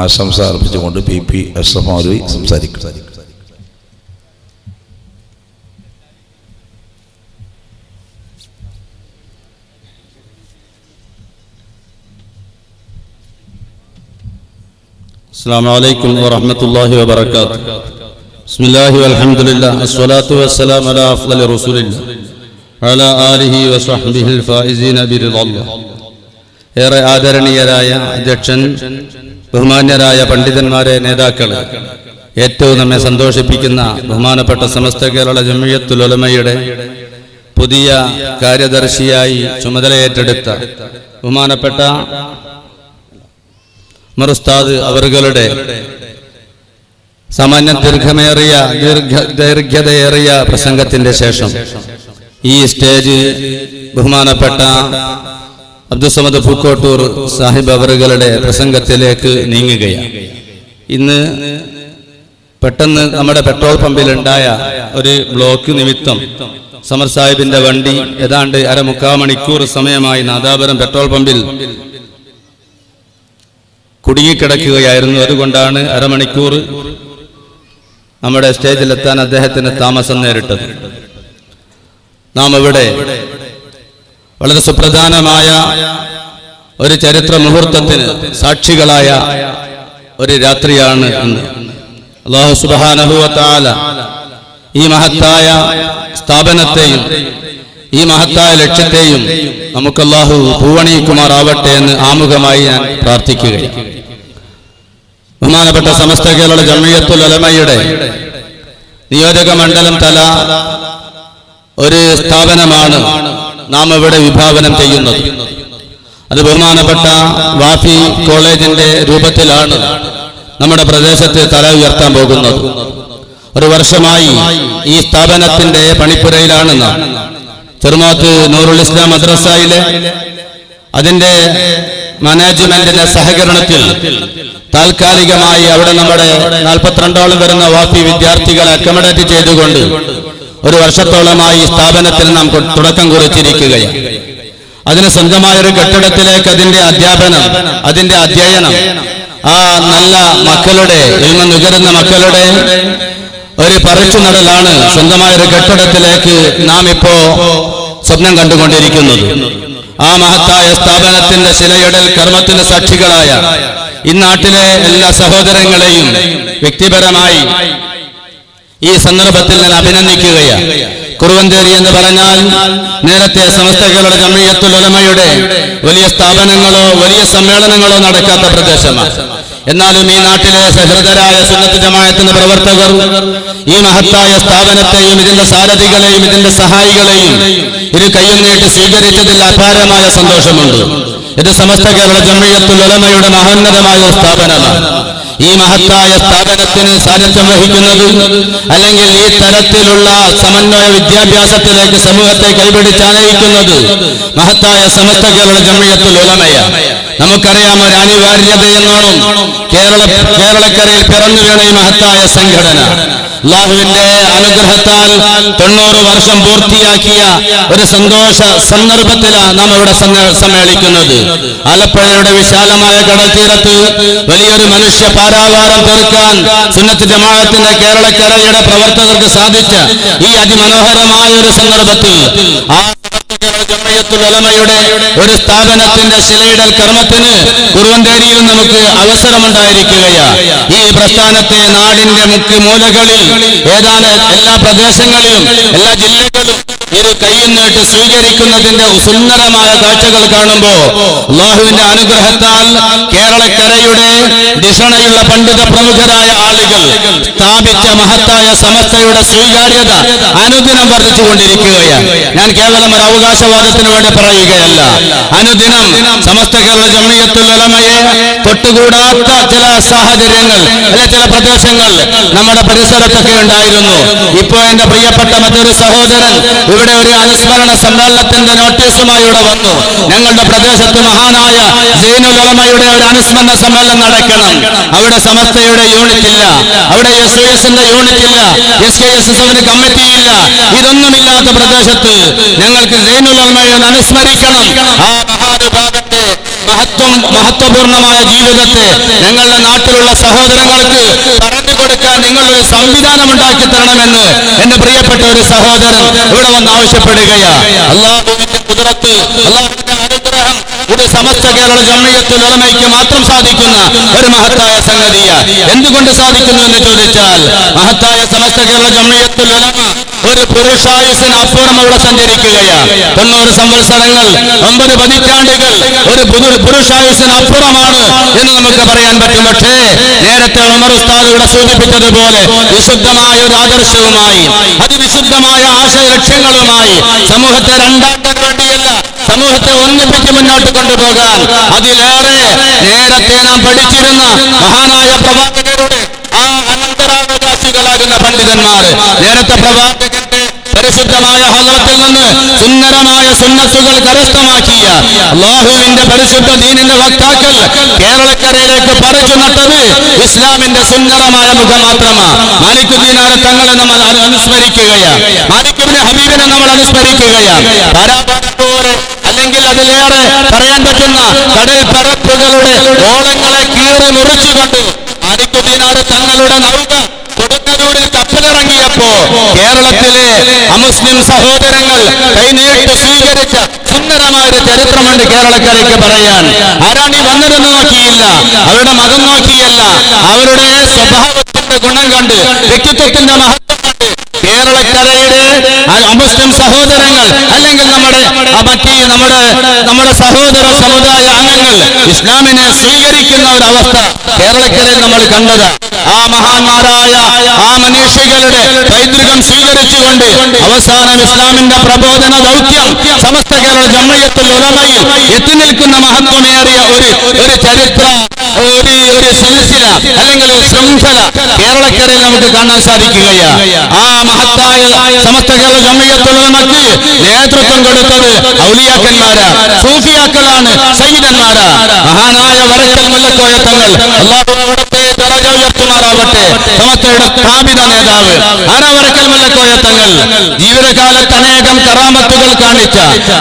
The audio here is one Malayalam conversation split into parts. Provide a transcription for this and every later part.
ആശംസ അർപ്പിച്ചുകൊണ്ട് പി പി അഷ്റഫ് മൗലവി സംസാരിക്കും السلام عليكم ورحمة الله وبركاته بسم الله والحمد لله الصلاة والسلام على أفضل رسول الله وعلى آله وصحبه الفائزين برضا الله ഏറെ ആദരണീയരായ അധ്യക്ഷൻ ബഹുമാന്യരായ പണ്ഡിതന്മാരെ നേതാക്കൾ ഏറ്റവും നമ്മെ സന്തോഷിപ്പിക്കുന്ന ബഹുമാനപ്പെട്ട സമസ്ത കേരള ജമിയത്തുൽ ഉലമയുടെ പുതിയ കാര്യദർശിയായി ചുമതലയേറ്റെടുത്ത ബഹുമാനപ്പെട്ട മറുസ്താദ് അവറുകളുടെ സാമാന്യ ദീർഘമേറിയ ദീർഘ ദൈർഘ്യതയേറിയ പ്രസംഗത്തിന്റെ ശേഷം ഈ സ്റ്റേജ് ബഹുമാനപ്പെട്ട അബ്ദുസമദ് പൂക്കോട്ടൂർ സാഹിബ് അവറുകളുടെ പ്രസംഗത്തിലേക്ക് നീങ്ങുകയാണ്. ഇന്ന് പെട്ടെന്ന് നമ്മുടെ പെട്രോൾ പമ്പിൽ ഉണ്ടായ ഒരു ബ്ലോക്ക് നിമിത്തം സമർ സാഹിബിന്റെ വണ്ടി ഏതാണ്ട് അരമുക്കാൽ മണിക്കൂർ സമയമായി നാദാപുരം പെട്രോൾ പമ്പിൽ കുടുങ്ങിക്കിടക്കുകയായിരുന്നു. അതുകൊണ്ടാണ് അരമണിക്കൂർ നമ്മുടെ സ്റ്റേജിലെത്താൻ അദ്ദേഹത്തിന് താമസം നേരിട്ടത്. നാം ഇവിടെ വളരെ സുപ്രധാനമായ ഒരു ചരിത്ര മുഹൂർത്തത്തിന് സാക്ഷികളായ ഒരു രാത്രിയാണ് ഇന്ന്. അള്ളാഹു സുബാനഹുവത്താല ഈ മഹത്തായ സ്ഥാപനത്തെയും ഈ മഹത്തായ ലക്ഷ്യത്തെയും നമുക്ക് അള്ളാഹു പൂവണിക്കുമാറാവട്ടെ എന്ന് ആമുഖമായി ഞാൻ പ്രാർത്ഥിക്കുകയാണ്. ബഹുമാനപ്പെട്ട സമസ്ത കേരള ജമിയത്തുൽ അലമയുടെ നിയോജക മണ്ഡലം തല ഒരു സ്ഥാപനമാണ് നാം ഇവിടെ വിഭാവനം ചെയ്യുന്നത്. അത് ബഹുമാനപ്പെട്ട വാഫി കോളേജിന്റെ രൂപത്തിലാണ് നമ്മുടെ പ്രദേശത്ത് തല ഉയർത്താൻ പോകുന്നത്. ഒരു വർഷമായി ഈ സ്ഥാപനത്തിന്റെ പണിപ്പുരയിലാണ് ചെറുമാത്ത് നൂറുൽ ഇസ്ലാം മദ്രസയിലെ അതിന്റെ മാനേജ്മെന്റിന്റെ സഹകരണത്തിൽ താൽക്കാലികമായി അവിടെ നമ്മുടെ നാൽപ്പത്തിരണ്ടോളം വരുന്ന വാഫി വിദ്യാർത്ഥികളെ അക്കമഡേറ്റ് ചെയ്തുകൊണ്ട് ഒരു വർഷത്തോളമായി ഈ സ്ഥാപനത്തിൽ നാം തുടക്കം കുറിച്ചിരിക്കുകയാണ്. അതിന് സ്വന്തമായ ഒരു കെട്ടിടത്തിലേക്ക് അതിന്റെ അധ്യാപനം അതിന്റെ അധ്യയനം ആ നല്ല മക്കളുടെ ഇന്ന് നുകരുന്ന മക്കളുടെ ഒരു പറിച്ചു നടലാണ് സ്വന്തമായ ഒരു കെട്ടിടത്തിലേക്ക് നാം ഇപ്പോ സ്വപ്നം കണ്ടുകൊണ്ടിരിക്കുന്നത്. ആ മഹത്തായ സ്ഥാപനത്തിന്റെ ശിലയിടൽ കർമ്മത്തിന് സാക്ഷികളായ ഈ നാട്ടിലെ എല്ലാ സഹോദരങ്ങളെയും വ്യക്തിപരമായി ഈ സന്ദർഭത്തിൽ ഞാൻ അഭിനന്ദിക്കുകയാണ്. കുറുവഞ്ചേരി എന്ന് പറഞ്ഞാൽ നേരത്തെ സമസ്തകളുടെ ജമിയത്തുൽ ഉലമയുടെ വലിയ സ്ഥാപനങ്ങളോ വലിയ സമ്മേളനങ്ങളോ നടക്കാത്ത പ്രദേശമാണ്. എന്നാലും ഈ നാട്ടിലെ സഹൃദരായ സുന്നത്ത് ജമായത്തിന്റെ പ്രവർത്തകർ ഈ മഹത്തായ സ്ഥാപനത്തെയും ഇതിന്റെ സാരഥികളെയും ഇതിന്റെ സഹായികളെയും ഇരു കയ്യും നീട്ടി സ്വീകരിച്ചതിൽ അപാരമായ സന്തോഷമുണ്ട്. ഇത് സമസ്ത കേരള ജമിയത്തുൽ ഉലമയുടെ മഹോന്നതമായ സ്ഥാപനമാണ്. ഈ മഹത്തായ സ്ഥാപനത്തിന് സാന്നിധ്യം വഹിക്കുന്നത് അല്ലെങ്കിൽ ഈ തരത്തിലുള്ള സമന്വയ വിദ്യാഭ്യാസത്തിലേക്ക് സമൂഹത്തെ കൈപിടിച്ചാനയിക്കുന്നത് മഹത്തായ സമസ്ത കേരള ജമ്മിയത്തിൽ ഉലമയ. നമുക്കറിയാം ഒരു അനിവാര്യതയെന്നോണം കേരള കേരളക്കരയിൽ പിറന്നു വീണ ഈ മഹത്തായ സംഘടന. അള്ളാഹുവിന്റെ അനുഗ്രഹത്താൽ തൊണ്ണൂറ് വർഷം പൂർത്തിയാക്കിയ ഒരു സന്തോഷ സന്ദർഭത്തിലാണ് നാം ഇവിടെ സമ്മേ- സമ്മേളിക്കുന്നത്. ആലപ്പുഴയുടെ വിശാലമായ കടൽ തീരത്ത് വലിയൊരു മനുഷ്യ പാരാവാരം തീർക്കാൻ സുന്നത്ത് ജമാഅത്തിന്റെ കേരളക്കരയുടെ പ്രവർത്തകർക്ക് സാധിച്ച ഈ അതിമനോഹരമായ ഒരു സന്ദർഭത്തിൽ ആ ജമിയത്തുൽ ഒരു സ്ഥാപനത്തിന്റെ ശിലയിടൽ കർമ്മത്തിന് കുറുവന്തേരിയിൽ നമുക്ക് അവസരമുണ്ടായിരിക്കുകയാണ് ഈ പ്രസ്ഥാനത്തെ നാടിന്റെ മുഖ്യ മൂലകളിൽ ഏതാണ്? എല്ലാ പ്രദേശങ്ങളിലും എല്ലാ ജില്ലകളിലും ഇരു കൈയും നീട്ടി സ്വീകരിക്കുന്നതിന്റെ സുന്ദരമായ കാഴ്ചകൾ കാണുമ്പോ അള്ളാഹുവിന്റെ അനുഗ്രഹത്താൽ കേരളക്കരയുടെ ദിഷണയുള്ള പണ്ഡിത പ്രമുഖരായ ആളുകൾ സ്ഥാപിച്ച മഹത്തായ സമസ്തയുടെ സ്വീകാര്യത അനുദിനം വർദ്ധിച്ചുകൊണ്ടിരിക്കുകയാണ്. ഞാൻ കേവലം ഒരു അവകാശവാദത്തിന് വേണ്ടി പറയുകയല്ല. അനുദിനം സമസ്ത കേരള ജമിയത്തുൽ ഉലമയെ തൊട്ടുകൂടാത്ത ചില സാഹചര്യങ്ങൾ അല്ലെ ചില പ്രദേശങ്ങൾ നമ്മുടെ പരിസരത്തൊക്കെ ഉണ്ടായിരുന്നു. ഇപ്പോ എന്റെ പ്രിയപ്പെട്ട മറ്റൊരു സഹോദരൻ ഇവിടെ ഒരു അനുസ്മരണ സമ്മേളനത്തിന്റെ നോട്ടീസുമായി ഇവിടെ വന്നു. ഞങ്ങളുടെ പ്രദേശത്ത് മഹാനായ സൈനുൽ ഉലമയുടെ ഒരു അനുസ്മരണ സമ്മേളനം നടക്കണം. അവിടെ സമസ്തയുടെ യൂണിറ്റ് ഇല്ല. അവിടെ എസ് ഒ എസിന്റെ യൂണിറ്റ് ഇല്ല. എസ് കെ എസ് എസ് എഫിന് ഇതൊന്നുമില്ലാത്ത പ്രദേശത്ത് ഞങ്ങൾക്ക് സൈനുൽ ഉലമയെ അനുസ്മരിക്കണം. ആ മഹാനുഭാവന്റെ മഹത്വം മഹത്വപൂർണമായ ജീവിതത്തെ ഞങ്ങളുടെ നാട്ടിലുള്ള സഹോദരങ്ങൾക്ക് പറഞ്ഞു കൊടുക്കാൻ നിങ്ങൾ ഒരു സംവിധാനം ഉണ്ടാക്കി തരണമെന്ന് എന്റെ പ്രിയപ്പെട്ട ഒരു സഹോദരൻ ഇവിടെ വന്ന് ആവശ്യപ്പെടുകയാണ്. അള്ളാഹുവിന്റെ കുതിരത്ത് അള്ളാഹുവിന്റെ ഇത് സമസ്ത കേരള ജമയത്തിൽ ഉടമയ്ക്ക് മാത്രം സാധിക്കുന്ന ഒരു മഹത്തായ സംഗതിയ. എന്തുകൊണ്ട് സാധിക്കുന്നു എന്ന് ചോദിച്ചാൽ മഹത്തായ സമസ്ത കേരള ജമയത്തിൽ ഉലമ ഒരു പുരുഷായുസിന് അപ്പുറം അവിടെ സഞ്ചരിക്കുകയാണ് തൊണ്ണൂറ് സംവത്സരങ്ങൾ ഒമ്പത് പതിറ്റാണ്ടുകൾ ഒരു പുരുഷായുസിന് അപ്പുറമാണ് എന്ന് നമുക്ക് പറയാൻ പറ്റും. പക്ഷേ നേരത്തെ ഉമർ ഉസ്താദ് ഇവിടെ സൂചിപ്പിച്ചതുപോലെ വിശുദ്ധമായ ഒരു ആദർശവുമായി അതിവിശുദ്ധമായ ആശയ ലക്ഷ്യങ്ങളുമായി സമൂഹത്തെ രണ്ടാക്കാൻ സമൂഹത്തെ ഒന്നിപ്പിച്ച് മുന്നോട്ട് കൊണ്ടുപോകാൻ അതിലേറെ നേരത്തെ നാം പഠിച്ചിരുന്ന മഹാനായ പ്രവാചകരുടെ ആ അനന്തരാവകാശികളാകുന്ന പണ്ഡിതന്മാർ നേരത്തെ പ്രവാചകന്റെ പരിശുദ്ധമായ ഹലത്തിൽ നിന്ന് സുന്ദരമായ സുന്നത്തുകൾ കരസ്ഥമാക്കിയ അള്ളാഹുവിന്റെ പരിശുദ്ധ ദീനിന്റെ വക്താക്കൾ കേരളക്കരയിലേക്ക് പറിച്ചു നട്ടത് ഇസ്ലാമിന്റെ സുന്ദരമായ മുഖം മാത്രമാ. മാലിക്കുദ്ദീനാണ് തങ്ങളെ നമ്മൾ അനുസ്മരിക്കുകയാണ് മാലിക്കുബിന് ഹബീബിനെ നമ്മൾ അനുസ്മരിക്കുകയാണ് ധാരാളം അല്ലെങ്കിൽ അതിലേറെ പറയാൻ പറ്റുന്ന കടൽ പരപ്പുകളുടെ ഓളങ്ങളെ കീറി മുറിച്ചുകൊണ്ട് മാലിക്കുദ്ദീനാർ തങ്ങളുടെ നൗക തുടക്കത്തോടെ കപ്പലിറങ്ങിയപ്പോ കേരളത്തിലെ അമുസ്ലിം സഹോദരങ്ങൾ കൈനീട്ട് സ്വീകരിച്ച സുന്ദരമായ ഒരു ചരിത്രമുണ്ട് കേരളക്കരയ്ക്ക് പറയാൻ. ആരാണ് ഈ വന്നതെന്ന് നോക്കിയില്ല. അവരുടെ മതം നോക്കിയല്ല. അവരുടെ സ്വഭാവത്തിന്റെ ഗുണം കണ്ട് വ്യക്തിത്വത്തിന്റെ മഹത്വം കണ്ട് കേരളക്കരയുടെ അമുസ്ലിം സഹോദരങ്ങൾ അല്ലെങ്കിൽ നമ്മുടെ ആ നമ്മുടെ നമ്മുടെ സഹോദര സമുദായ അംഗങ്ങൾ ഇസ്ലാമിനെ സ്വീകരിക്കുന്ന ഒരു അവസ്ഥ കേരളക്കരയിൽ നമ്മൾ കണ്ടത്. ആ മഹാന്മാരായ ആ മനുഷ്യകളുടെ പൈതൃകം സ്വീകരിച്ചുകൊണ്ട് അവസാനം ഇസ്ലാമിന്റെ പ്രബോധന ദൗത്യം സമസ്ത കേരള ജമ്മയത്തുൽ ഉലമയിൽ എത്തി നിൽക്കുന്ന മഹത്വമേറിയ ഒരു ഒരു ചരിത്ര ഒരു ഒരു സിൽസില അല്ലെങ്കിൽ ഒരു ശൃംഖല കേരളക്കരയിൽ നമുക്ക് കാണാൻ സാധിക്കുകയാണ്. ആ മഹത്തായ സമസ്ത കേരള ഉലമക്ക് നേതൃത്വം കൊടുത്തത് ഔലിയാക്കന്മാരാ സൂഫിയാക്കളാണ് സയ്യിദന്മാരാ. മഹാനായ വരക്കൽ മുല്ലക്കോയ തങ്ങൾ ഉയർത്തുമാറാവട്ടെ. സമസ്തയുടെ സ്ഥാപിത നേതാവ് ആരാ തങ്ങൾ ജീവിതകാലത്ത് അനേകം കറാമത്തുകൾ കാണിച്ച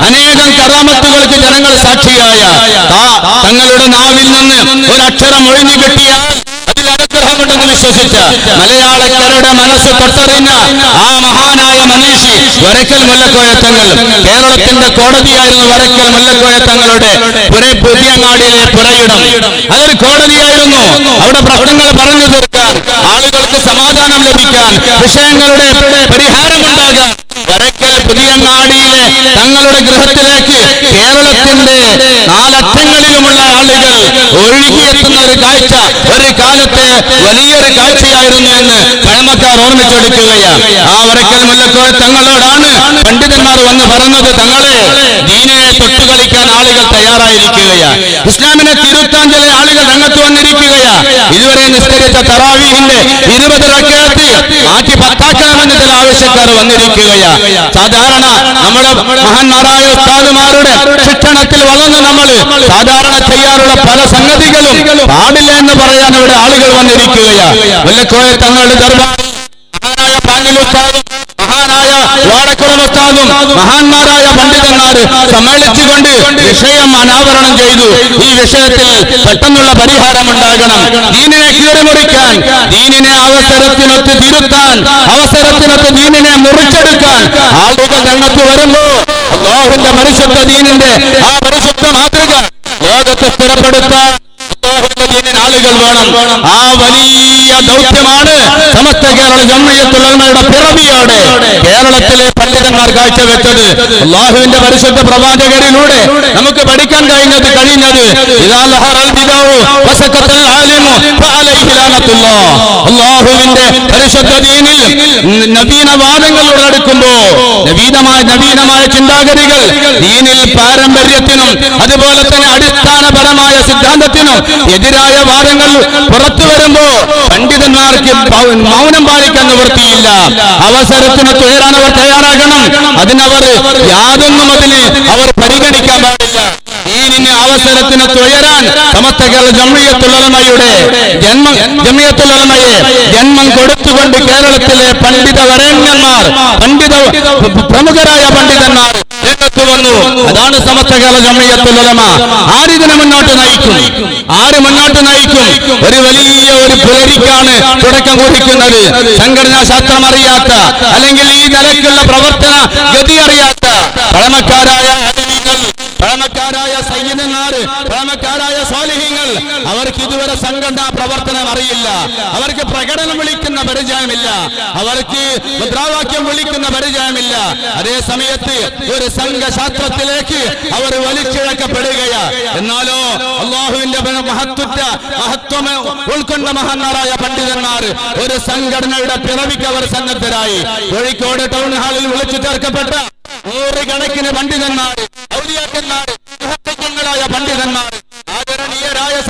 അനേകം കറാമത്തുകൾക്ക് ജനങ്ങൾ സാക്ഷിയായ തങ്ങളുടെ നാവിൽ നിന്ന് ഒരക്ഷരം ഒഴിഞ്ഞു കിട്ടിയാൽ അതിൽ അനുഗ്രഹമുണ്ടെന്ന് വിശ്വസിച്ച മലയാളക്കാരുടെ മനസ്സ് തൊട്ടറിഞ്ഞ ആ മഹാനായ വരക്കൽ മുല്ലക്കോയ തങ്ങൾ. കേരളത്തിന്റെ കോടതിയായിരുന്നു വരക്കൽ മുല്ലക്കോയ തങ്ങളുടെ. പുതിയങ്ങാടിയിലെ പുരയിടം. അതൊരു കോടതിയായിരുന്നു. അവിടെ പ്രശ്നങ്ങൾ പറഞ്ഞു തീർക്കാൻ ആളുകൾക്ക് സമാധാനം ലഭിക്കാൻ വിഷയങ്ങളുടെ പരിഹാരം പരിഹാരമുണ്ടാകാൻ വരക്കൽ പുതിയങ്ങാടിയിലെ തങ്ങളുടെ ഗൃഹത്തിലേക്ക് കേരളത്തിന്റെ നാലറ്റങ്ങളിലുമുള്ള ആളുകൾ ഒഴുകിയെത്തുന്ന ഒരു കാഴ്ച ഒരു കാലത്തെ വലിയൊരു കാഴ്ചയായിരുന്നു എന്ന് പഴമക്കാർ ഓർമ്മിച്ചെടുക്കുകയാണ് ആ വരക്കൽ മുല്ലക്കോയ തങ്ങളോടാണ് പണ്ഡിതന്മാർ വന്ന് പറഞ്ഞത് തങ്ങളെ ദീനയെ തൊട്ടുകളിക്കാൻ ആളുകൾ തയ്യാറായിരിക്കുകയാണ് ഇസ്ലാമിനെ തിരുത്താൻ ചില ആളുകൾ രംഗത്ത് വന്നിരിക്കുകയാ. ഇതുവരെ നിസ്കരിച്ച തറാവീഹിന്റെ ഇരുപത് റക്കയത്ത് മാറ്റി പത്താക്കണമെന്ന് ചില ആവശ്യക്കാർ വന്നിരിക്കുകയാ. സാധാരണ നമ്മുടെ മഹാന്മാരായ ഉസ്താദുമാരുടെ ശിക്ഷണത്തിൽ വളർന്ന് നമ്മൾ സാധാരണ ചെയ്യാറുള്ള പല സംഗതികളും പാടില്ല എന്ന് പറയാൻ ഇവിടെ ആളുകൾ വന്നിരിക്കുകയാണ് മുല്ലക്കോയ തങ്ങളുടെ ദർബാറിൽ മഹാനായ പാഞ്ഞിലുസ്താദും മഹാനായ വാടക്കുളം ഉസ്താദും മഹാന്മാരായ പണ്ഡിതന്മാർ സമ്മേളിച്ചുകൊണ്ട് വിഷയം അനാവരണം ചെയ്തു. ഈ വിഷയത്തിൽ പെട്ടെന്നുള്ള പരിഹാരം ഉണ്ടാകണം. ദീനിനെ കീറിമുറിക്കാൻ ദീനിനെ അവസരത്തിനൊത്ത് തിരുത്താൻ അവസരത്തിനൊത്ത് ദീനിനെ മുറിച്ചെടുക്കാൻ ആളുകൾ രംഗത്ത് വരുമ്പോ അള്ളാഹുവിന്റെ പരിശുദ്ധ ദീനിന്റെ ആ പരിശുദ്ധ മാതൃക ലോകത്ത് സ്ഥിരപ്പെടുത്താൻ അല്ലാഹുവിന്റെ ദീനിന് ആളുകൾ വേണം ആ വലിയ ദൗത്യമാണ് സമസ്ത കേരള ജമ്മയത്തുള്ളവരുടെ പിറവിയോടെ കേരളത്തിലെ പണ്ഡിതന്മാർ കാഴ്ചവെച്ചത് അള്ളാഹുവിന്റെ പരിശുദ്ധ പ്രവാചകരിലൂടെ നമുക്ക് പഠിക്കാൻ കഴിഞ്ഞത് കഴിഞ്ഞത് ഇതാ ലഹറൽ ഫഅലൈഹി ലാനത്തുല്ലാഹ്. അള്ളാഹുവിന്റെ പരിശുദ്ധ ദീനിൽ നവീനവാദങ്ങളോട് അടുക്കുമ്പോ നവീനമായ നവീനമായ ചിന്താഗതികൾ ദീനിൽ പാരമ്പര്യത്തിനും അതുപോലെ തന്നെ അടിസ്ഥാനപരമായ സിദ്ധാന്തത്തിനും എതിരായ വാദങ്ങൾ പുറത്തു വരുമ്പോ പണ്ഡിതന്മാർക്ക് മൗനം പാലിക്കാൻ നിവൃത്തിയില്ല. അവസരത്തിന് തുയരാൻ അവർ തയ്യാറാകണം. അതിനവർ യാതൊന്നും അതിന് അവർ പരിഗണിക്കാൻ അവസരത്തിന് തുയരാൻ സമത്തകൾ കേരള ജമ്മിയത്തുലമയുടെ ജന്മം ജമ്മിയത്തുലമയെ ജന്മം കൊടുത്തുകൊണ്ട് കേരളത്തിലെ പണ്ഡിത വരേണ്യന്മാർ പണ്ഡിത പ്രമുഖരായ പണ്ഡിതന്മാർ രംഗത്ത് വന്നു. അതാണ് സമസ്ത കേരള ജമിയത്തുൽ ഉലമ ആരിതിനെ മുന്നോട്ട് നയിക്കും? ആര് മുന്നോട്ട് നയിക്കും? ഒരു വലിയ ഒരു പുലരിക്കാണ് തുടക്കം കുറിക്കുന്നത്. സംഘടനാ ശാസ്ത്രം അറിയാത്ത അല്ലെങ്കിൽ ഈ നിലയ്ക്കുള്ള പ്രവർത്തന ഗതി അറിയാത്ത പഴമക്കാരായ പഴമക്കാരായ സൈന്യന്മാര് പഴമക്കാരായ സ്വാലിഹ്യങ്ങൾ അവർക്ക് ഇതുവരെ സംഘടനാ പ്രവർത്തനം അറിയില്ല. അവർക്ക് പ്രകടനം വിളിക്കുന്ന പരിചയമില്ല. അവർക്ക് മുദ്രാവാക്യം വിളിക്കുന്ന പരിചയമില്ല. അതേ സമയത്ത് ഒരു സംഘശാസ്ത്രത്തിലേക്ക് അവർ വലിച്ചിഴക്കപ്പെടുകയാ. എന്നാലോ അള്ളാഹുവിന്റെ മഹത്വറ്റ മഹത്വം ഉൾക്കൊണ്ട മഹാന്മാരായ പണ്ഡിതന്മാർ ഒരു സംഘടനയുടെ പിറവിക്ക് അവർ സന്നദ്ധരായി. കോഴിക്കോട് ടൗൺ ഹാളിൽ വിളിച്ചു ചേർക്കപ്പെട്ട നൂറുകണക്കിന് പണ്ഡിതന്മാർ ഔലിയാക്കന്മാർ മഹത്വങ്ങളായ പണ്ഡിതന്മാർ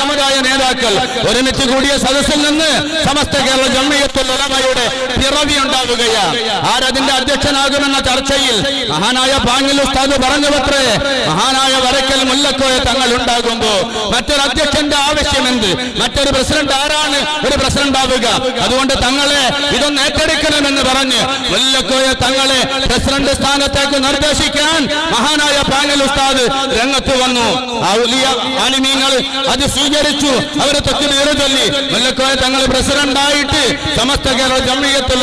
സമുദായ നേതാക്കൾ ഒരുമിച്ച് കൂടിയ സദസ്സിൽ നിന്ന് സമസ്ത കേരള ജമ്മിയത്തുൽ ഉലമയുടെ പിറവി ഉണ്ടാവുകയാണ്. ആരതിന്റെ അധ്യക്ഷനാകുമെന്ന ചർച്ചയിൽ മഹാനായ പാങ്ങിൽ ഉസ്താദ് പറഞ്ഞുവത്രേ മഹാനായ വരക്കൽ മുല്ലക്കോയ തങ്ങൾ ഉണ്ടാകുമ്പോ മറ്റൊരു അധ്യക്ഷന്റെ ആവശ്യമെന്ത് മറ്റൊരു പ്രസിഡന്റ് ആരാണ്? ഒരു പ്രസിഡന്റ് ആവുക. അതുകൊണ്ട് തങ്ങളെ ഇതൊന്ന് ഏറ്റെടുക്കണമെന്ന് പറഞ്ഞ് മുല്ലക്കോയ തങ്ങളെ പ്രസിഡന്റ് സ്ഥാനത്തേക്ക് നിർദ്ദേശിക്കാൻ മഹാനായ പാങ്ങിൽ ഉസ്താദ് രംഗത്ത് വന്നു. അത് സ്വീകരിച്ചു. അവരെ തൊട്ട് നേരെ ചൊല്ലി. മുല്ലക്കോയ തങ്ങൾ പ്രസിഡന്റായിട്ട് സമസ്ത കേരള ജമ്മിയത്തുൽ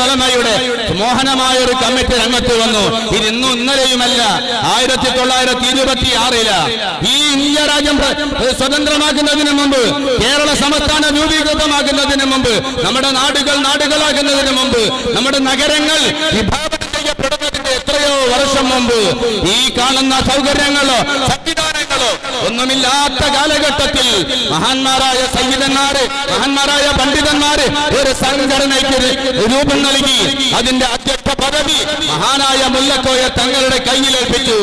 മോഹനമായ ഒരു കമ്മിറ്റി രംഗത്ത് വന്നു. ഇത് ഇന്നും ഇന്നലെയുമല്ല. ആയിരത്തി തൊള്ളായിരത്തി ഇരുപത്തി ആറില ഈ ഇന്ത്യ രാജ്യം സ്വതന്ത്രമാക്കുന്നതിന് മുമ്പ് കേരള സംസ്ഥാനം രൂപീകൃതമാക്കുന്നതിന് മുമ്പ് നമ്മുടെ നാടുകൾ നാടുകളാകുന്നതിന് മുമ്പ് നമ്മുടെ നഗരങ്ങൾ ചെയ്യപ്പെടുന്നതിന്റെ എത്രയോ വർഷം മുമ്പ് ഈ കാണുന്ന സൗകര്യങ്ങളോ സംവിധാനങ്ങളോ ഒന്നുമില്ലാത്ത കാലഘട്ടത്തിൽ മഹാന്മാരായ സംഗീതന്മാര് മഹാന്മാരായ പണ്ഡിതന്മാര് ഒരു സംഘടനയ്ക്ക് രൂപം നൽകി അതിന്റെ അധ്യക്ഷ പദവി മുല്ലക്കോയ തങ്ങളുടെ കയ്യിലേൽപ്പിച്ചു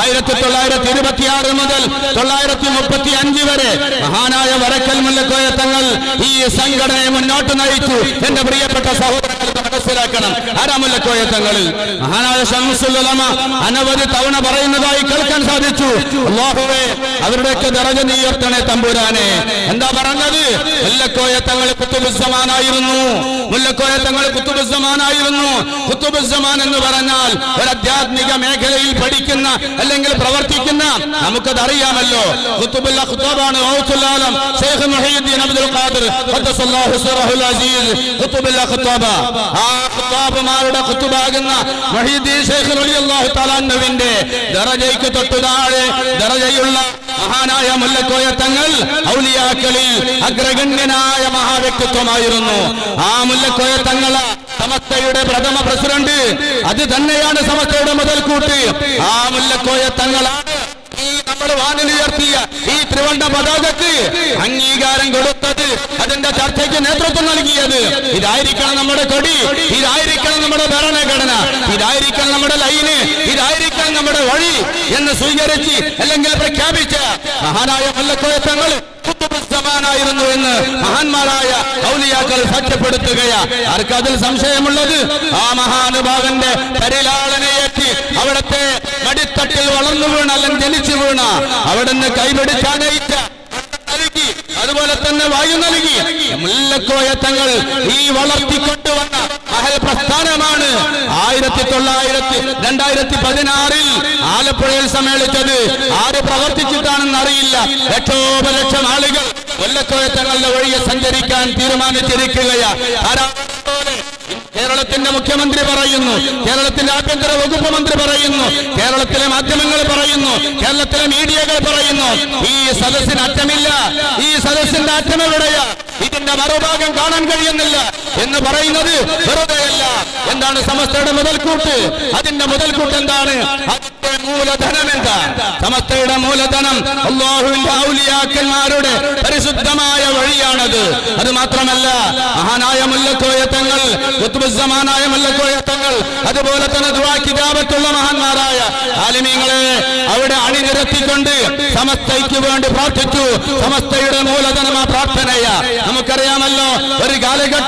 ആയിരത്തി തൊള്ളായിരത്തി ഇരുപത്തിയാറ് മുതൽ തൊള്ളായിരത്തി മുപ്പത്തി അഞ്ച് വരെ മഹാനായ വരക്കൽ മുല്ലക്കോയ തങ്ങൾ ഈ സംഘടനയെ മുന്നോട്ട് നയിച്ചു. എന്റെ പ്രിയപ്പെട്ട സഹോദരങ്ങൾ മനസ്സിലാക്കണം. ആരാ മുല്ലക്കോയ തങ്ങൾ? മഹാനായ ഷംസുലമ അനവധി തവണ പറയുന്നതായി കേൾക്കാൻ സാധിച്ചു. അള്ളാഹുവേ അവരുടെയൊക്കെ നിറഞ്ഞ നീയർത്തണേ തമ്പുരാനെ. എന്താ പറഞ്ഞത്? മുല്ലക്കോയ തങ്ങൾ കുത്തുബുസമാനായിരുന്നു മുല്ലക്കോയ തങ്ങൾ കുത്തുബുസമാനായിരുന്നു കുത്തുബുസമാൻ എന്ന് പറഞ്ഞാൽ ഒരു അധ്യാത്മിക മേഖലയിൽ പഠിക്കുന്ന അല്ലെങ്കിൽ പ്രവർത്തിക്കുന്ന നമുക്കത് അറിയാമല്ലോ മഹാനായ മുല്ലക്കോയ തങ്ങൾ ഔലിയാക്കളിൽ അഗ്രഗണ്യനായ മഹാവ്യക്തിത്വമായിരുന്നു. ആ മുല്ലക്കോയ തങ്ങൾ സമസ്തയുടെ പ്രഥമ പ്രസിഡന്റ്. അത് തന്നെയാണ് സമസ്തയുടെ മുതൽക്കൂട്ട് ആ മുല്ലക്കോയ തങ്ങളാണ് ഈ നമ്മൾ വാനിലുയർത്തിയ ഈ ത്രിവർണ പതാകക്ക് അംഗീകാരം കൊടുത്തത്. അതിന്റെ ചർച്ചയ്ക്ക് നേതൃത്വം നൽകിയത്. ഇതായിരിക്കണം നമ്മുടെ കൊടി. ഇതായിരിക്കണം നമ്മുടെ ഭരണഘടന. ഇതായിരിക്കണം നമ്മുടെ ലൈന്. ഇതായിരിക്കണം നമ്മുടെ വഴി എന്ന് സ്വീകരിച്ച് അല്ലെങ്കിൽ പ്രഖ്യാപിച്ച മഹാനായ മുല്ലക്കോയത്തങ്ങൾ സമാനായിരുന്നു എന്ന് മഹാന്മാരായ ഔലിയാക്കൾ സാക്ഷ്യപ്പെടുത്തുകയാ. ആർക്ക് അതിൽ സംശയമുള്ളത്? ആ മഹാനുഭാവന്റെ പരിലാളനയേറ്റ് അവിടത്തെ മടിത്തട്ടിൽ വളർന്നു വീണ അല്ലെങ്കിൽ ജനിച്ചു വീണ അവിടുന്ന് കൈപിടിച്ചാണ് നൽകി. അതുപോലെ തന്നെ വായു നൽകി. മുല്ലക്കോയ തങ്ങൾ ഈ വളർത്തിക്കൊണ്ടുവന്ന മഹൽ പ്രസ്ഥാനമാണ്. ആയിരത്തി തൊള്ളായിരത്തി രണ്ടായിരത്തി പതിനാറിൽ ആലപ്പുഴയിൽ സമ്മേളിച്ചത്. ആര് പ്രവർത്തിച്ചിട്ടാണെന്ന് അറിയില്ല. ലക്ഷോപലക്ഷം ആളുകൾ മുല്ലക്കോയ തങ്ങളുടെ വഴിയെ സഞ്ചരിക്കാൻ തീരുമാനിച്ചിരിക്കുകയാ കേരളത്തിന്റെ മുഖ്യമന്ത്രി പറയുന്നു. കേരളത്തിന്റെ ആഭ്യന്തര വകുപ്പ് മന്ത്രി പറയുന്നു. കേരളത്തിലെ മാധ്യമങ്ങൾ പറയുന്നു. കേരളത്തിലെ മീഡിയകൾ പറയുന്നു. ഈ സദസ്സിന് അറ്റമില്ല. ഈ സദസ്സിന്റെ അറ്റം എവിടെയാ? ഇതിന്റെ മറുഭാഗം കാണാൻ കഴിയുന്നില്ല. എന്ന് പറയുന്നത് വെറുതെയല്ല. എന്താണ് സമസ്തയുടെ മുതൽക്കൂട്ട്? അതിന്റെ മുതൽക്കൂട്ട് എന്താണ്? അതിന്റെ മൂലധനം സമസ്തയുടെ മൂലധനം പരിശുദ്ധമായ വഴിയാണത്. അത് മാത്രമല്ല മഹാനായ മുല്ലക്കോയത്തങ്ങൾ തങ്ങൾ മുല്ലക്കോയത്തങ്ങൾ മുല്ലക്കോയ തങ്ങൾ അതുപോലെ തന്നെ ദുആ കിതാബത്തുള്ള മഹാന്മാരായ ആലിമീങ്ങളെ അവിടെ അണിനിരത്തിക്കൊണ്ട് സമസ്തയ്ക്ക് വേണ്ടി പ്രാർത്ഥിച്ചു. സമസ്തയുടെ മൂലധനം ആ പ്രാർത്ഥനയ. നമുക്കറിയാമല്ലോ ഒരു കാലഘട്ടത്തിൽ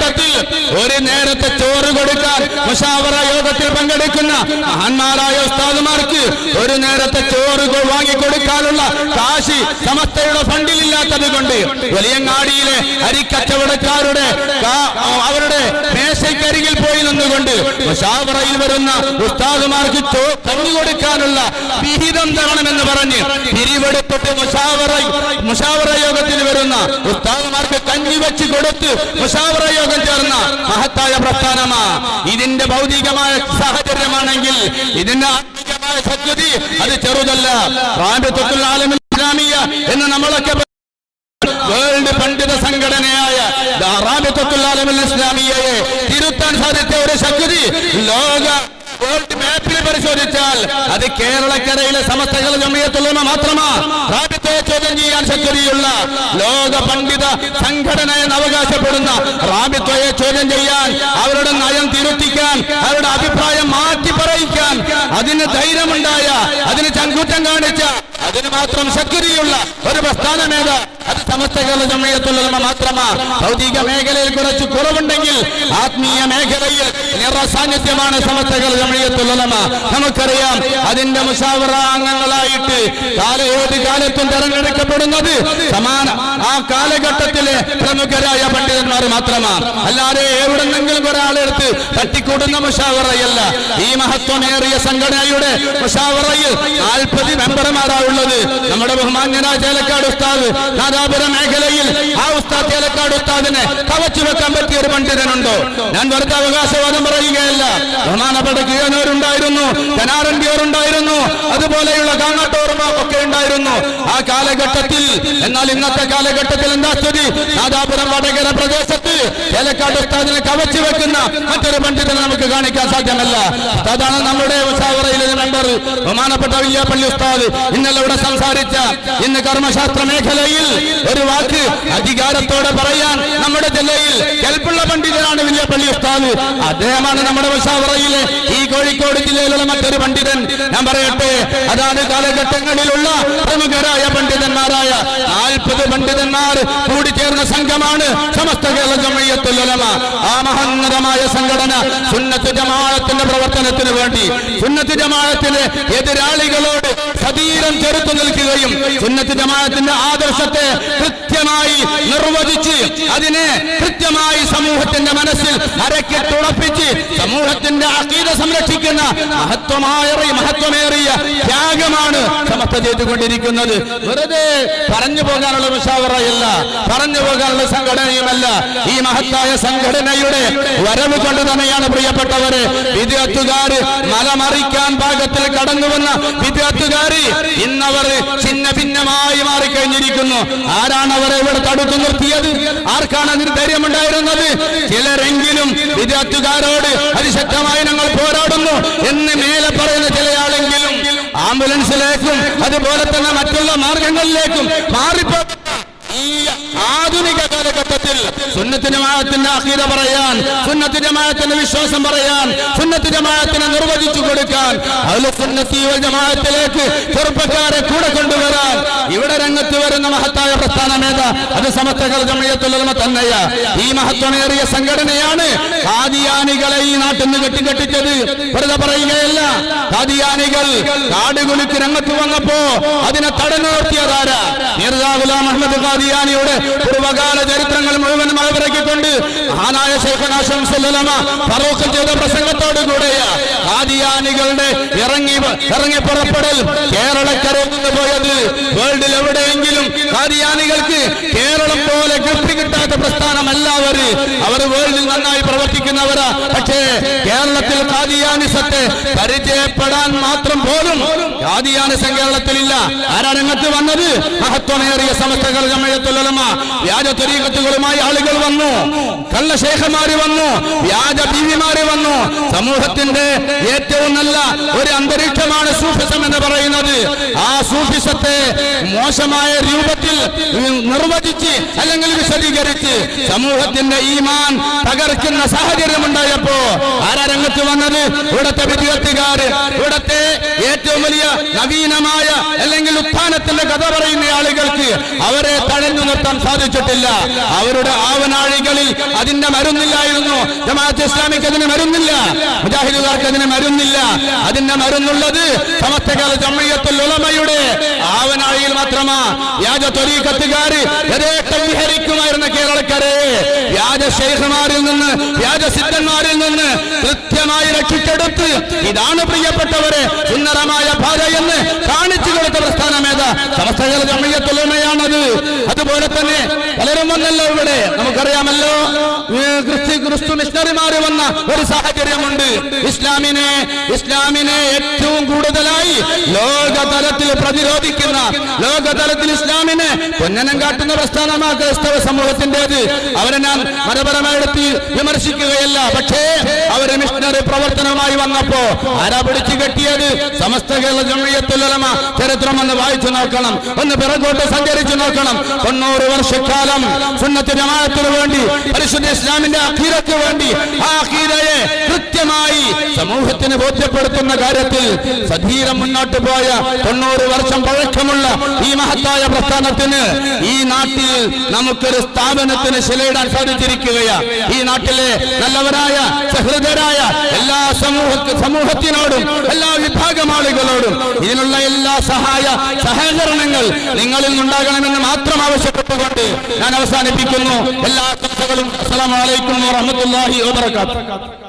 ഒരു നേരത്തെ ചോറ് കൊടുക്കാൻ മുഷാവറ യോഗത്തിൽ പങ്കെടുക്കുന്ന മഹാന്മാരായ ഉസ്താദുമാർക്ക് ഒരു നേരത്തെ ചോറ് വാങ്ങി വാങ്ങിക്കൊടുക്കാനുള്ള കാശി സമസ്തയുടെ ഫണ്ടിലില്ലാത്തത് കൊണ്ട് വലിയങ്ങാടിയിലെ അരിക്കച്ചവടക്കാരുടെ അവരുടെ മേശയ്ക്കരികിൽ പോയി നിന്നുകൊണ്ട് മുഷാവറയിൽ വരുന്ന ഉസ്താദുമാർക്ക് കഞ്ഞു കൊടുക്കാനുള്ള വിഹിതം തരണമെന്ന് പറഞ്ഞ് പിരിവെടുത്തിട്ട് മുഷാവറ മുഷാവറ യോഗത്തിൽ വരുന്ന ഉസ്താദുമാർക്ക് കഞ്ഞി വെച്ച് കൊടുത്ത് മുഷാവറ യോഗം ചേർന്ന മഹത്തായ പ്രസ്ഥാനമാ. ഇതിന്റെ ഭൗതികമായ സാഹചര്യമാണെങ്കിൽ ഇതിന്റെ ആത്മീയമായ സത്യതി അത് ചെറുതല്ല. ഇസ്ലാമിയ എന്ന് നമ്മളൊക്കെ വേൾഡ് പണ്ഡിത സംഘടനയായ ഇസ്ലാമിയയെ തിരുത്താൻ സാധിച്ച ഒരു ശക്തി ലോക വേൾഡ് മാപ്പിൽ പരിശോധിച്ചാൽ അത് കേരളക്കരയിലെ സമസ്തകൾ മാത്രമാ. റാബിത്തയെ ചോദ്യം ചെയ്യാൻ ശക്തിയുള്ള ലോക പണ്ഡിത സംഘടന എന്ന് അവകാശപ്പെടുന്ന റാബിത്വയെ ചോദ്യം ചെയ്യാൻ അവരുടെ നയം തിരുത്തിക്കാൻ അവരുടെ അഭിപ്രായം മാറ്റി പറയിക്കാൻ അതിന് ധൈര്യമുണ്ടായ അതിന് ചങ്കൂറ്റം കാണിച്ച അതിന് മാത്രം ശക്തിയുള്ള ഒരു പ്രസ്ഥാനമേത്? അത് സമസ്ത കേരള ജമിയത്തുള്ളമ മാത്രമാ. ഭൗതിക മേഖലയിൽ കുറച്ച് കുറവുണ്ടെങ്കിൽ ആത്മീയ മേഖലയിൽ നിറസാന്നിധ്യമാണ് സമസ്ത കേരള ജമിയത്തുള്ളമ നമുക്കറിയാം അതിന്റെ മുഷാവറ അംഗങ്ങളായിട്ട് കാല ഏത് കാലത്തും തെരഞ്ഞെടുക്കപ്പെടുന്നത് സമാന ആ കാലഘട്ടത്തിലെ പ്രമുഖരായ പണ്ഡിതന്മാർ മാത്രമാണ് അല്ലാതെ എവിടെന്നെങ്കിലും ഒരാളെടുത്ത് തട്ടിക്കൂടുന്ന മുഷാവറയല്ല ഈ മഹത്വമേറിയ സംഘടനയുടെ മുഷാവറയിൽ നാൽപ്പത് മെമ്പർമാരാ ഉള്ളത്. നമ്മുടെ ബഹുമാന്യനായ ചേലക്കാട് ഉസ്താദ് നാദാപുര മേഖലയിൽ ആ ഉസ്താദ് ചേലക്കാട് ഉസ്താദിനെ കവച്ചു വെക്കാൻ പറ്റിയ ഒരു പണ്ഡിതനുണ്ടോ. ഞാൻ വെറുതെ അവകാശവാദം പറയുകയല്ല. ബഹുമാനപ്പെട്ട കിഴനൂരുണ്ടായിരുന്നു കനാറൻഡിയോറുണ്ടായിരുന്നു അതുപോലെയുള്ള കാങ്ങാട്ടോർമ ഒക്കെ ഉണ്ടായിരുന്നു. ആ കാലഘട്ടത്തിൽ എന്നാൽ ഇന്നത്തെ കാലഘട്ടത്തിൽ എന്താ സ്ഥിതി? നാദാപുരം വടകര പ്രദേശത്ത് ചേലക്കാട് ഉസ്താദിനെ കവച്ചു വെക്കുന്ന മറ്റൊരു പണ്ഡിതനെ നമുക്ക് കാണിക്കാൻ സാധ്യമല്ല. അതാണ് നമ്മുടെ ഉസാവറയിലെ മെമ്പർ ബഹുമാനപ്പെട്ട വില്യാപ്പള്ളി ഉസ്താദ്. ഇന്നലെ ഇവിടെ സംസാരിച്ച ഇന്ന് കർമ്മശാസ്ത്ര മേഖലയിൽ ഒരു വാക്ക് അധികാരത്തോടെ പറയാൻ നമ്മുടെ ജില്ലയിൽ കെൽപ്പുള്ള പണ്ഡിതനാണ് വില്യാപ്പള്ളി ഉസ്താദ്. അദ്ദേഹമാണ് നമ്മുടെ ഉഷാവറയിലെ ഈ കോഴിക്കോട് ജില്ലയിലുള്ള മറ്റൊരു പണ്ഡിതൻ. ഞാൻ പറയട്ടെ അതാണ് കാലഘട്ടങ്ങളിലുള്ള പ്രമുഖരായ പണ്ഡിതന്മാരായ നാൽപ്പത് പണ്ഡിതന്മാർ കൂടിച്ചേർന്ന സംഘമാണ് സമസ്ത കേരള ആ മഹോന്നതമായ സംഘടന സുന്നത്ത് ജമാഅത്തിന്റെ പ്രവർത്തനത്തിന് വേണ്ടി സുന്നത്ത് ജമാഅത്തിലെ എതിരാളികളോട് സതീരം ചെറുത്തു നിൽക്കുകയും സുന്നത്ത് ജമാഅത്തിന്റെ ആദർശത്തെ കൃത്യമായി നിർവചിച്ച് അതിനെ കൃത്യമായി സമൂഹത്തിന്റെ മനസ്സിൽ അരക്കിട്ടുറപ്പിച്ച് സമൂഹത്തിന്റെ അതീത സംരക്ഷിക്കുന്ന മഹത്വമായ മഹത്വമേറിയ ത്യാഗമാണ് സമസ്ത ചെയ്തുകൊണ്ടിരിക്കുന്നത്. വെറുതെ പറഞ്ഞു പോകാനുള്ള മുഷാവറയല്ല പറഞ്ഞു പോകാനുള്ള സംഘടനയുമല്ല. ഈ മഹത്തായ സംഘടനയുടെ വരവ് കൊണ്ട് തന്നെയാണ് പ്രിയപ്പെട്ടവര്. വിദ്യാർത്ഥുകാര് മലമറിക്കാൻ പാകത്തിൽ കടന്നു വന്ന ഇന്നവർ ചിന്ന ഭിന്നമായി മാറിക്കഴിഞ്ഞിരിക്കുന്നു. ആരാണ് അവരെ ഇവിടെ തടുത്തു നിർത്തിയത്? ആർക്കാണ് അതിന് ധൈര്യമുണ്ടായിരുന്നത്? ചിലരെങ്കിലും വിദ്യാർത്ഥികാരോട് അതിശക്തമായി ഞങ്ങൾ പോരാടുന്നു എന്ന് മേലെ പറയുന്ന ചിലയാളെങ്കിലും ആംബുലൻസിലേക്കും അതുപോലെ തന്നെ മറ്റുള്ള മാർഗങ്ങളിലേക്കും മാറിപ്പോ ഈ ആധുനിക കാലഘട്ടത്തിൽ സുന്നത്ത് ജമാഅത്തിന്റെ അഖീദ പറയാൻ സുന്നത്തിന്റെ വിശ്വാസം പറയാൻ സുന്നത്തിന്റെ ജമാഅത്തിനെ നിർവചിച്ചു കൊടുക്കാൻ ജമാഅത്തിലേക്ക് ചെറുപ്പക്കാരെ കൂടെ കൊണ്ടുവരാൻ. ഇവിടെ രംഗത്ത് വരുന്ന മഹത്തായ പ്രസ്ഥാനമേത അത് സമസ്തകൾ ജമയത്തുള്ള തന്നെയാ. ഈ മഹത്വമേറിയ സംഘടനയാണ് കാദിയാനികളെ ഈ നാട്ടിൽ നിന്ന് കെട്ടിക്കെട്ടിച്ചത്. വെറുതെ പറയുകയല്ല. കാദിയാനികൾ കാടുകുലുക്ക് രംഗത്ത് വന്നപ്പോ അതിനെ തടഞ്ഞു നിർത്തിയതാരാ മിർസാ ഗുലാം അഹമ്മദ് ഖാദിയാനിയുടെ പൂർവകാല ചരിത്രങ്ങൾ മുഴുവൻ മലവിറക്കിക്കൊണ്ട് മഹാനായ ശേഖനാശം ഫറൂഖ് ചെയ്ത പ്രസംഗത്തോടു കൂടെ ഖാദിയാനികളുടെ ഇറങ്ങി ഇറങ്ങി പുറപ്പെടൽ കേരളക്കരയിൽ നിന്ന് പോയത്. വേൾഡിൽ എവിടെയെങ്കിലും ഖാദിയാനികൾക്ക് കേരളം പോലെ കൃഷി കിട്ടാത്ത പ്രസ്ഥാനമല്ല അവർ അവർ വേൾഡിൽ നന്നായി പ്രവർത്തിക്കുന്നവരാ. പക്ഷേ കേരളത്തിൽ ഖാദിയാനിസത്തെ പരിചയപ്പെടാൻ മാത്രം പോലും ഖാദിയാനിസം കേരളത്തിലില്ല ആരാ രംഗത്ത് വന്നത്? മഹത്വമേറിയ സമസ്തകൾ ജമയത്തുലമ വ്യാജ ത്വരീകത്തുകളുമായി ആളുകൾ വന്നു. കള്ളശേഖമാര് വന്നു. വ്യാജ ബീവിമാര് വന്നു. സമൂഹത്തിന്റെ ഏറ്റവും നല്ല ഒരു അന്തരീക്ഷമാണ് സൂഫിസം എന്ന് പറയുന്നത്. ആ സൂഫിസത്തെ മോശമായ രൂപത്തിൽ നിർവചിച്ച് അല്ലെങ്കിൽ വിശദീകരിച്ച് സമൂഹത്തിന്റെ ഈമാൻ തകർക്കുന്ന സാഹചര്യം ഉണ്ടായപ്പോ ആരാ രംഗത്ത് വന്നത്? ഇവിടത്തെ വിദ്യാർത്ഥികാര്. ഇവിടത്തെ ഏറ്റവും വലിയ നവീനമായ അല്ലെങ്കിൽ ഉത്ഥാനത്തിന്റെ കഥ പറയുന്ന ആളുകൾക്ക് അവരെ തഴഞ്ഞു നിർത്താൻ സാധിച്ചിട്ടില്ല. അവരുടെ ആവനാഴികളിൽ അതിന്റെ മരുന്നില്ലായിരുന്നു. ജമാഅത്ത് ഇസ്ലാമിക്ക് അതിന് മരുന്നില്ല. മുജാഹിദുകാർക്ക് അതിന് മരുന്നില്ല. അതിന്റെ മരുന്നുള്ളത് സമസ്തകാല ജമ്മയത്തുൽ ഉലമയുടെ ആവനാഴിയിൽ മാത്രമാ. വ്യാജ ത്വരീക്കത്തുകാര് യഥേഷ്ടം വിഹരിക്കുമായിരുന്ന കേരളക്കാരെ. വ്യാജ ശൈഖമാരിൽ നിന്ന് വ്യാജ സിദ്ധന്മാരിൽ നിന്ന് കൃത്യമായി രക്ഷിച്ചെടുത്ത് ഇതാണ് പ്രിയപ്പെട്ടവരെ സുന്ദരമായ ഭാര്യ എന്ന് സമസ്തകൾ ജമയത്തുലമയാണത് അതുപോലെ തന്നെ പലരും വന്നല്ലോ ഇവിടെ. നമുക്കറിയാമല്ലോ ക്രിസ്തു ക്രിസ്തു മിഷണറിമാര് വന്ന ഒരു സാഹചര്യമുണ്ട്. ഇസ്ലാമിനെ ഇസ്ലാമിനെ ഏറ്റവും കൂടുതലായി ലോകതലത്തിൽ പ്രതിരോധിക്കുന്ന ലോകതലത്തിൽ ഇസ്ലാമിനെ പൊന്നനം കാട്ടുന്ന പ്രസ്ഥാനമാണ് ക്രൈസ്തവ സമൂഹത്തിന്റേത് അവരെ ഞാൻ മതപരമായി വിമർശിക്കുകയല്ല. പക്ഷേ അവരെ മിഷണറി പ്രവർത്തനമായി വന്നപ്പോ ആരാ പിടിച്ചു കെട്ടിയത്? സമസ്ത കേരള ജമയത്തുലമ ചരിത്രം ഒന്ന് വായിച്ചു നോക്കണം. ഒന്ന് പിറകോട്ട് സഞ്ചരിച്ചു നോക്കണം. തൊണ്ണൂറ് വർഷക്കാലം സുന്നത്ത് ജമാഅത്തിന് വേണ്ടി പരിശുദ്ധ ഇസ്ലാമിന്റെ അഖീറയ്ക്ക് വേണ്ടി ആ അഖീരയെ കൃത്യമായി സമൂഹത്തിന് ബോധ്യപ്പെടുത്തുന്ന കാര്യത്തിൽ സധീരം മുന്നോട്ട് പോയ തൊണ്ണൂറ് വർഷം പഴക്കമുള്ള ഈ മഹത്തായ പ്രസ്ഥാനത്തിന് ഈ നാട്ടിൽ നമുക്കൊരു സ്ഥാപനത്തിന് ശിലയിടാൻ സാധിച്ചിരിക്കുകയാണ് ഈ നാട്ടിലെ നല്ലവരായ സഹൃദരായ എല്ലാ സമൂഹ സമൂഹത്തിനോടും എല്ലാ വിഭാഗം ആളുകളോടും ഇതിനുള്ള എല്ലാ സഹായ സഹകരണങ്ങൾ നിങ്ങളിൽ നിന്നുണ്ടാകണമെന്ന് മാത്രം ആവശ്യപ്പെട്ടുകൊണ്ട് ഞാൻ അവസാനിപ്പിക്കുന്നു. എല്ലാ കഥകളും അസ്സലാമു അലൈക്കും വറഹ്മത്തുള്ളാഹി വബറകാതുഹു.